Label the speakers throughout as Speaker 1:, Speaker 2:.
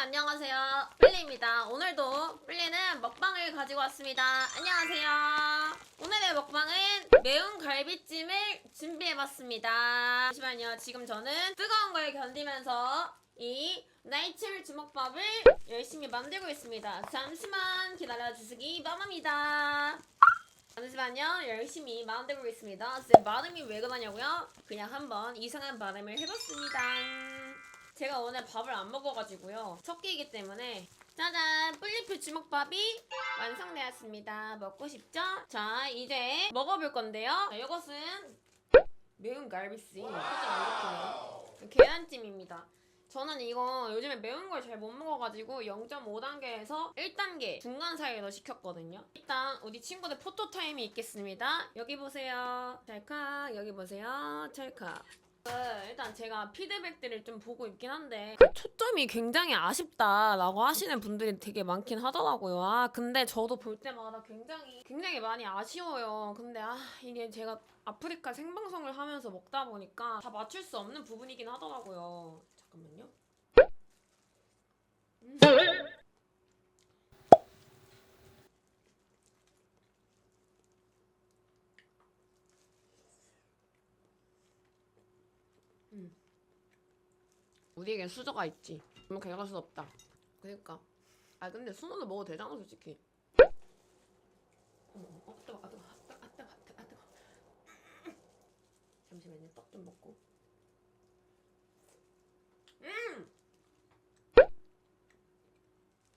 Speaker 1: 안녕하세요. 플리입니다. 오늘도 플리는 먹방을 가지고 왔습니다. 안녕하세요. 오늘의 먹방은 매운 갈비찜을 준비해봤습니다. 잠시만요. 지금 저는 뜨거운 걸 견디면서 이 나이츠 주먹밥을 열심히 만들고 있습니다. 잠시만 기다려주시기 바랍니다. 잠시만요. 열심히 만들고 있습니다. 제 발음이 왜 그러냐고요? 그냥 한번 이상한 발음을 해봤습니다. 제가 오늘 밥을 안 먹어가지고요. 첫 끼이기 때문에 짜잔! 뿔리표 주먹밥이 완성되었습니다. 먹고 싶죠? 자, 이제 먹어볼 건데요. 자, 이것은 매운 갈비찜. 살짝 안 먹히네. 계란찜입니다. 저는 이거 요즘에 매운 걸 잘 못 먹어가지고 0.5단계에서 1단계 중간 사이로 시켰거든요. 일단 우리 친구들 포토 타임이 있겠습니다. 여기 보세요. 찰칵 여기 보세요. 찰칵. 그, 일단 제가 피드백들을 좀 보고 있긴 한데 그 초점이 굉장히 아쉽다라고 하시는 분들이 되게 많긴 하더라고요. 아 근데 저도 볼 때마다 굉장히 굉장히 많이 아쉬워요. 근데 아 이게 제가 아프리카 생방송을 하면서 먹다 보니까 다 맞출 수 없는 부분이긴 하더라고요. 잠깐만요. 음. 우리에겐 수저가 있지. 그럼 개갈 수 없다. 그러니까. 아 근데 순원도 먹어도 되잖아 솔직히. 어머, 어아 뜨거, 아 뜨거, 아 뜨거, 아 뜨거, 아 뜨거. 잠시만요, 떡 좀 먹고. 음.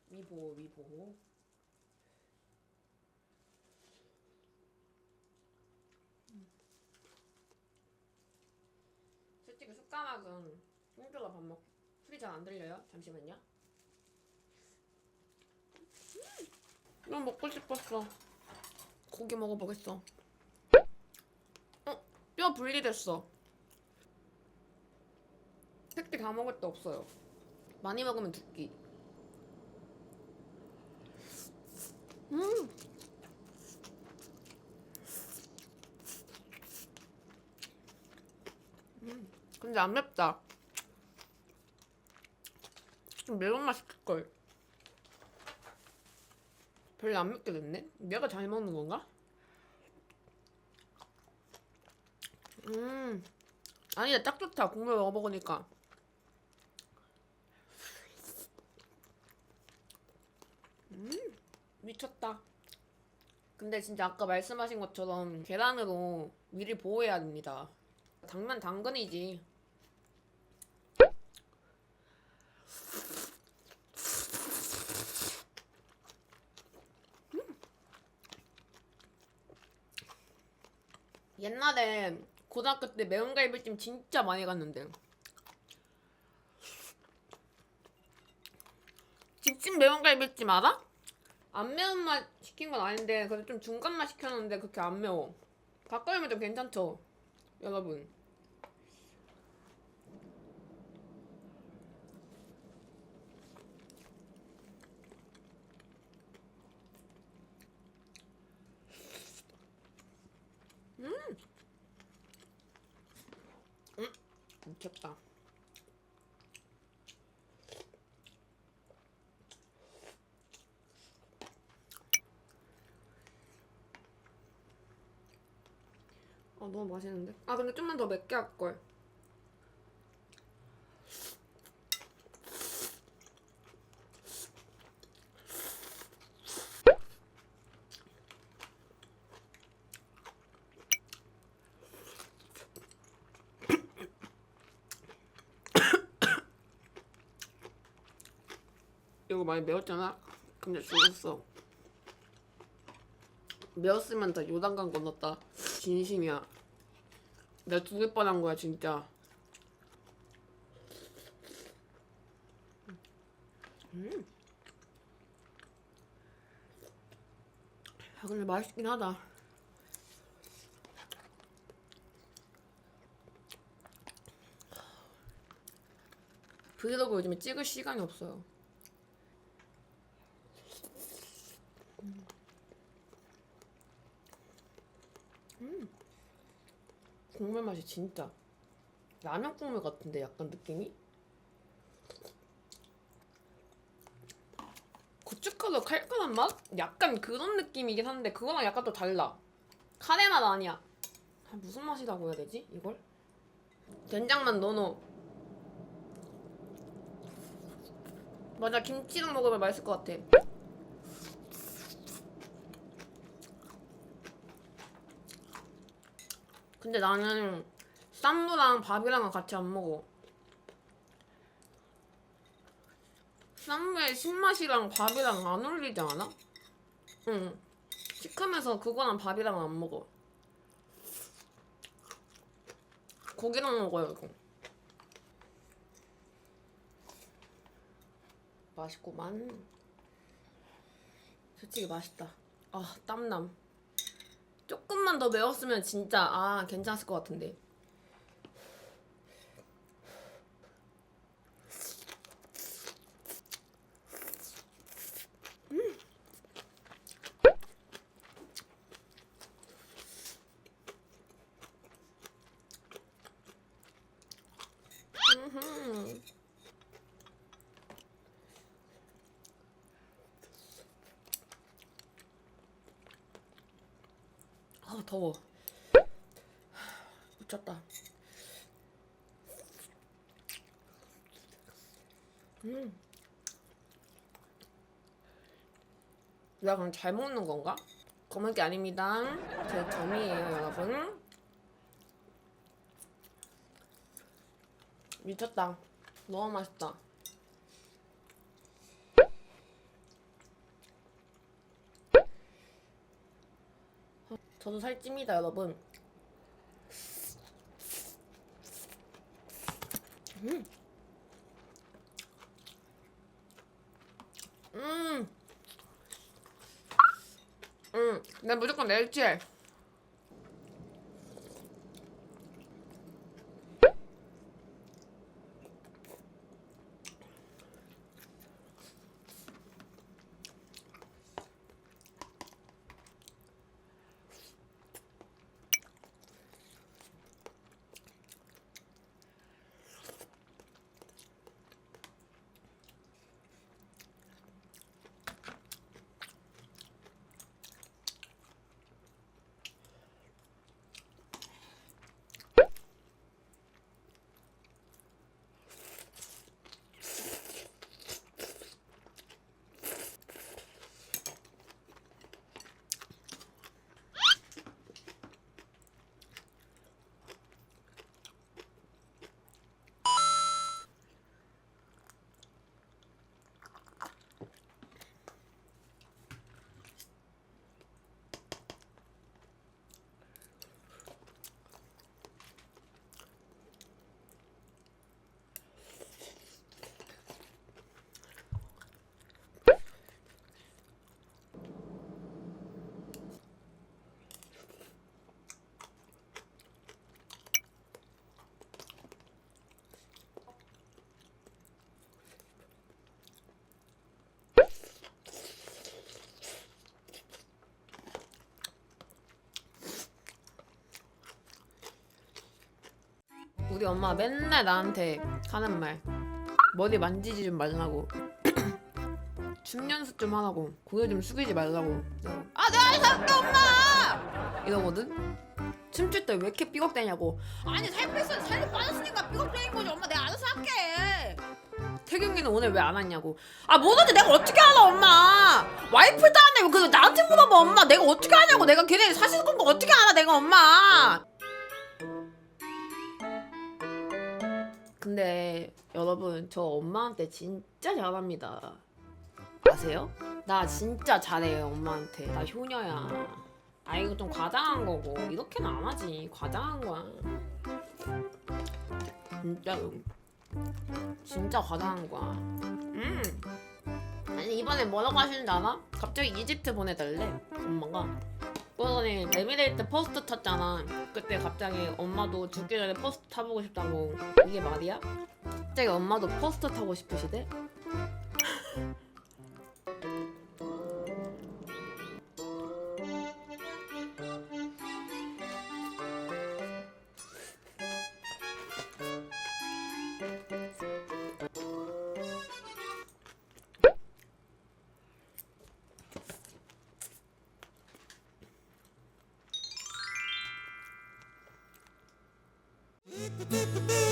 Speaker 1: 위보, 위보. 솔직히 숟가락은 힘들어 밥 먹. 소리 잘 안 들려요? 잠시만요. 음, 너무 먹고 싶었어. 고기 먹어보겠어. 어, 뼈 분리됐어. 새끼 다 먹을 데 없어요. 많이 먹으면 두 끼. 음. 음, 근데 안 맵다. 좀 매운맛 시킬걸. 별로 안 맵게 됐네? 내가 잘 먹는 건가? 음. 아니다, 딱 좋다. 국물 먹어보니까. 음, 미쳤다. 근데 진짜 아까 말씀하신 것처럼 계란으로 위를 보호해야 됩니다. 당면 당근이지. 옛날에 고등학교 때 매운 갈비찜 진짜 많이 갔는데. 집집 매운 갈비찜 알아? 안 매운 맛 시킨 건 아닌데 그래도 좀 중간 맛 시켰는데 그렇게 안 매워. 닭갈비면 좀 괜찮죠 여러분 미쳤다. 아 너무 맛있는데? 아 근데 좀만 더 맵게 할 걸. 이거 많이 매웠잖아. 근데 죽었어. 매웠으면 다 요단강 건넜다. 진심이야. 내가 죽을 뻔한 거야 진짜. 음. 아 근데 맛있긴 하다. 브이로그 요즘에 찍을 시간이 없어요. 국물 맛이 진짜 라면 국물 같은데 약간 느낌이 더 칼칼한 맛? 약간 그런 느낌이긴 한데 그거랑 약간 또 달라. 카레 맛 아니야. 아, 무슨 맛이라고 해야 되지? 이걸? 된장만 넣어놓. 맞아 김치랑 먹으면 맛있을 것 같아. 근데 나는 쌈무랑 밥이랑 같이 안 먹어. 쌈무의 신맛이랑 밥이랑 안 어울리지 않아? 응. 시큼해서 그거랑 밥이랑 안 먹어. 고기랑 먹어요 이거. 맛있구만. 솔직히 맛있다. 아 땀남. 조금만 더 매웠으면 진짜 아 괜찮았을 것 같은데. 음흠. 아 더워. 미쳤다. 음. 내가 그럼 잘 먹는 건가? 검은 게 아닙니다. 제 점이에요, 여러분. 미쳤다. 너무 맛있다. 저도 살찝니다, 여러분. 음. 음. 음. 난 무조건 멸치 우리 엄마 맨날 나한테 하는 말. 머리 만지지 좀 말라고. 춤 연습 좀 하라고. 고개 좀 숙이지 말라고. 아 내가 이상한데 엄마 이러거든. 춤출 때 왜 이렇게 삐걱대냐고. 아니 살 뺐으면 살이 빠졌으니까 삐걱대는 거지. 엄마 내가 알아서 할게. 태경이는 오늘 왜 안 왔냐고. 아 뭐든지 내가 어떻게 알아 엄마? 와이프도 안 해. 그 나한테 물어봐 엄마. 내가 어떻게 하냐고. 내가 걔네 사실 건거 어떻게 알아 내가 엄마 근데 여러분 저 엄마한테 진짜 잘합니다. 아세요? 나 진짜 잘해요 엄마한테. 나 효녀야. 아 이거 좀 과장한 거고 이렇게는 안 하지. 과장한 거야. 진짜로. 진짜 과장한 거야. 음. 아니 이번에 뭐라고 하시는지 알아? 갑자기 이집트 보내달래 엄마가. 그러더니 에미레이트 퍼스트 탔잖아. 그때 갑자기 엄마도 죽기 전에 퍼스트 타보고 싶다고. 이게 말이야? 갑자기 엄마도 퍼스트 타고 싶으시대? dip, dip, dip, dip.